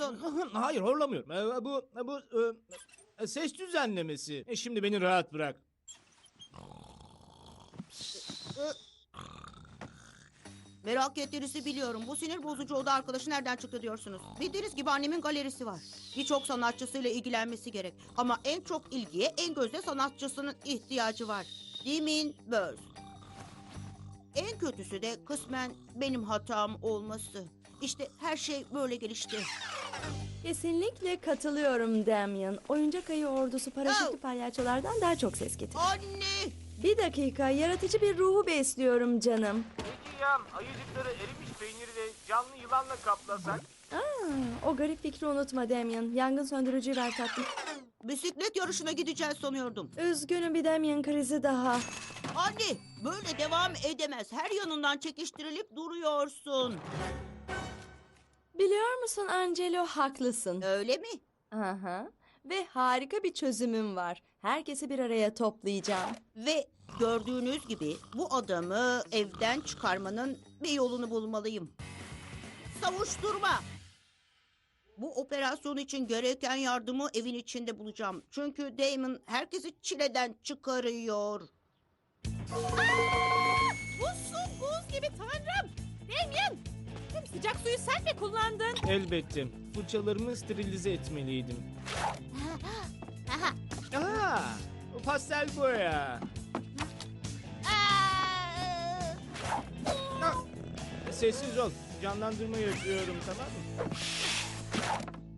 horluyorsun. Hayır horlamıyorum. Ee, Bu bu e, ses düzenlemesi. E, Şimdi beni rahat bırak. Merak ettiğinizi biliyorum. Bu sinir bozucu oda arkadaşı nereden çıktı diyorsunuz. Bildiğiniz gibi annemin galerisi var. Birçok sanatçısıyla ilgilenmesi gerek. Ama en çok ilgiye en gözde sanatçısının ihtiyacı var. Demin Böz. En kötüsü de kısmen benim hatam olması. İşte her şey böyle gelişti. Kesinlikle katılıyorum Damien. Oyuncak ayı ordusu paraşütlü Oh. palyaçolardan daha çok ses getiriyor. Anne! Bir dakika, yaratıcı bir ruhu besliyorum canım. Peki ya ayıcıkları erimiş peyniri de canlı yılanla kaplasak? Aa, o garip fikri unutma Damien. Yangın söndürücüyü ver tatlım. Bisiklet yarışına gideceğiz sanıyordum. Üzgünüm bir Damien krizi daha. Anne böyle devam edemez. Her yanından çekiştirilip duruyorsun. Biliyor musun Angelo haklısın. Öyle mi? Aha. Ve harika bir çözümüm var. Herkesi bir araya toplayacağım. Ve gördüğünüz gibi bu adamı evden çıkarmanın bir yolunu bulmalıyım. Savuşturma. Bu operasyon için gereken yardımı evin içinde bulacağım. Çünkü Damon herkesi çileden çıkarıyor. Bu su buz gibi tanrım. Damien. Tüm sıcak suyu sen mi kullandın? Elbette. Fırçalarımı sterilize etmeliydim. Aa, pastel boya. Ah, Sessiz ol. Canlandırma yapıyorum tamam mı?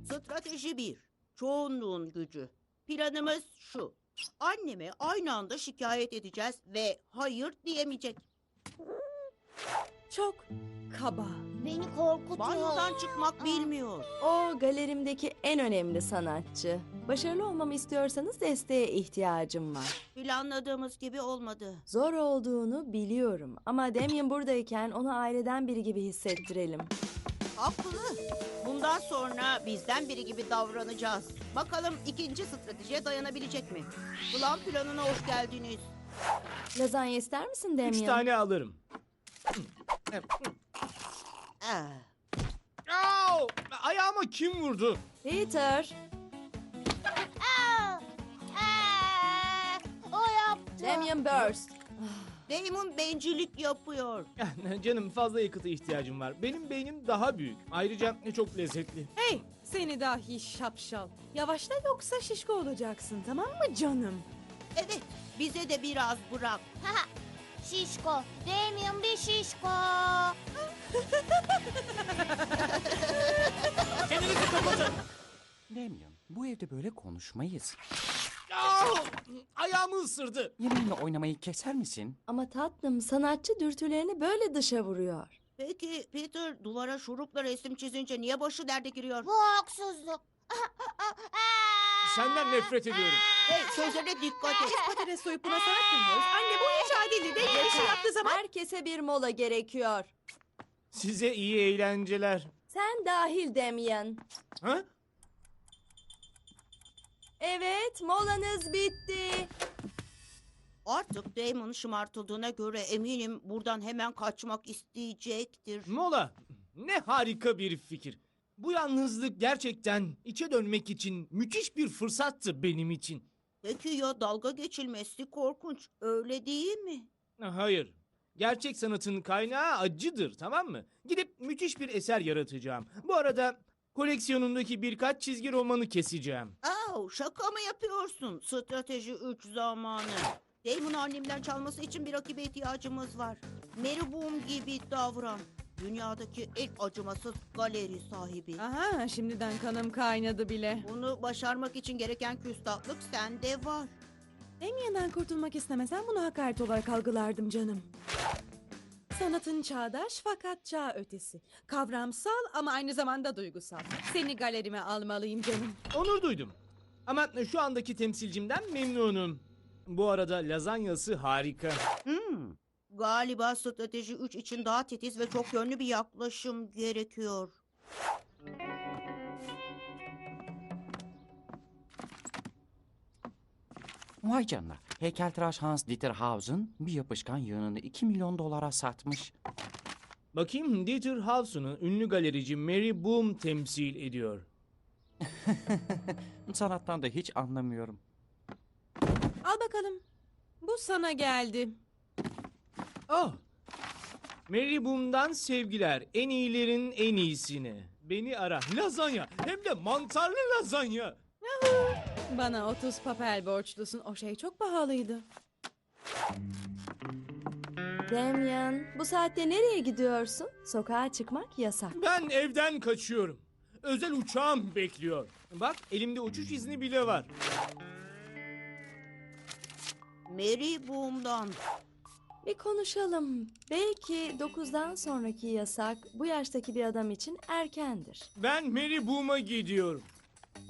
Strateji 1. Çoğunluğun gücü. Planımız şu. Anneme aynı anda şikayet edeceğiz ve hayır diyemeyecek. Çok kaba. Beni korkutuyor. Banyodan çıkmak bilmiyor. O galerimdeki en önemli sanatçı. Başarılı olmamı istiyorsanız desteğe ihtiyacım var. Planladığımız gibi olmadı. Zor olduğunu biliyorum ama Damien buradayken onu aileden biri gibi hissettirelim. Haklı. Bundan sonra bizden biri gibi davranacağız. Bakalım ikinci stratejiye dayanabilecek mi? Plan planına hoş geldiniz. Lazanya ister misin Damien? Üç tane alırım. Au! Ayağıma kim vurdu? Peter, Aa! Aa! O yaptı. Damien Burst. Damon bencillik yapıyor. Canım fazla yakıta ihtiyacım var. Benim beynim daha büyük. Ayrıca çok lezzetli. Hey seni dahi şapşal. Yavaşla yoksa şişko olacaksın tamam mı canım? Evet, bize de biraz bırak. Şişko. Damien bir şişko. Damien, bu evde böyle konuşmayız. Ayağımı ısırdı. Yeminle oynamayı keser misin? Ama tatlım sanatçı dürtülerini böyle dışa vuruyor. Peki Peter duvara şurupla resim çizince niye başı derde giriyor? Bu haksızlık. Senden nefret ediyorum. Hey sözlerine dikkat et. Patates soyup buna sanat dinliyoruz. Anne bu adildi değil. Bir şey yaptığı zaman Herkese bir mola gerekiyor. Size iyi eğlenceler. Sen dahil Damien. Ha? Evet, molanız bitti. Artık Damon şımartıldığına göre eminim buradan hemen kaçmak isteyecektir. Mola. Ne harika bir fikir. Bu yalnızlık gerçekten içe dönmek için müthiş bir fırsattı benim için. Peki ya dalga geçilmesi korkunç öyle değil mi? Hayır. Gerçek sanatın kaynağı acıdır tamam mı? Gidip müthiş bir eser yaratacağım. Bu arada koleksiyonumdaki birkaç çizgi romanı keseceğim. Aa, şaka mı yapıyorsun? Strateji 3 zamanı. Damon'u annemden çalması için bir rakibe ihtiyacımız var. Mary Boom gibi davran. Dünyadaki en acımasız galeri sahibi. Aha şimdiden kanım kaynadı bile. Bunu başarmak için gereken küstahlık sende var. Damien'den kurtulmak istemesen bunu hakaret olarak algılardım canım. Sanatın çağdaş fakat çağ ötesi. Kavramsal ama aynı zamanda duygusal. Seni galerime almalıyım canım. Onur duydum. Ama şu andaki temsilcimden memnunum. Bu arada lazanyası harika. Hmm. Galiba strateji 3 için daha titiz ve çok yönlü bir yaklaşım gerekiyor. Vay canına. Heykeltıraş Hans Dieter Hausen bir yapışkan yığınını 2 milyon dolara satmış. Bakayım Dieter Hawson'u ünlü galerici Mary Boom temsil ediyor. Sanattan da hiç anlamıyorum. Al bakalım. Bu sana geldi. Ah! Mary Boom'dan sevgiler. En iyilerin en iyisine. Beni ara. Lazanya. Hem de mantarlı lazanya. Bana 30 papel borçlusun. O şey çok pahalıydı. Damien, bu saatte nereye gidiyorsun? Sokağa çıkmak yasak. Ben evden kaçıyorum. Özel uçağım bekliyor. Bak elimde uçuş izni bile var. Mary Boom'dan. Bir konuşalım. Belki 9'dan sonraki yasak bu yaştaki bir adam için erkendir. Ben Mary Boom'a gidiyorum.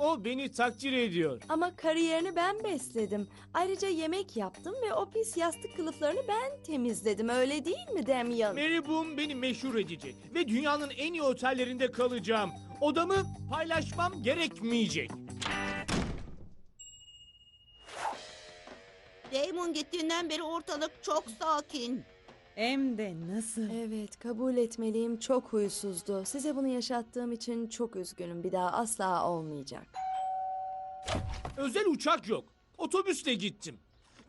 O beni takdir ediyor. Ama kariyerini ben besledim. Ayrıca yemek yaptım ve o pis yastık kılıflarını ben temizledim. Öyle değil mi Damien? Mary Boom beni meşhur edecek ve dünyanın en iyi otellerinde kalacağım. Odamı paylaşmam gerekmeyecek. Damon gittiğinden beri ortalık çok sakin. Hem de nasıl? Evet, kabul etmeliyim çok huysuzdu. Size bunu yaşattığım için çok üzgünüm. Bir daha asla olmayacak. Özel uçak yok. Otobüsle gittim.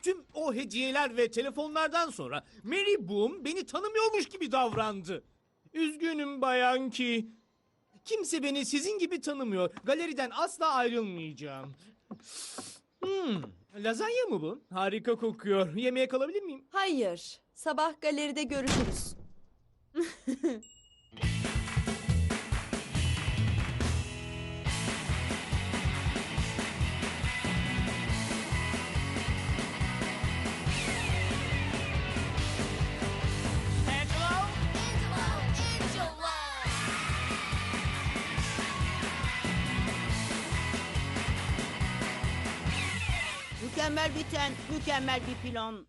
Tüm o hediyeler ve telefonlardan sonra Mary Boom beni tanımıyormuş gibi davrandı. Üzgünüm bayan ki. Kimse beni sizin gibi tanımıyor. Galeriden asla ayrılmayacağım. Hmm, lazanya mı bu? Harika kokuyor. Yemeğe kalabilir miyim? Hayır, sabah galeride görüşürüz. Mükemmel biten, mükemmel bir plan.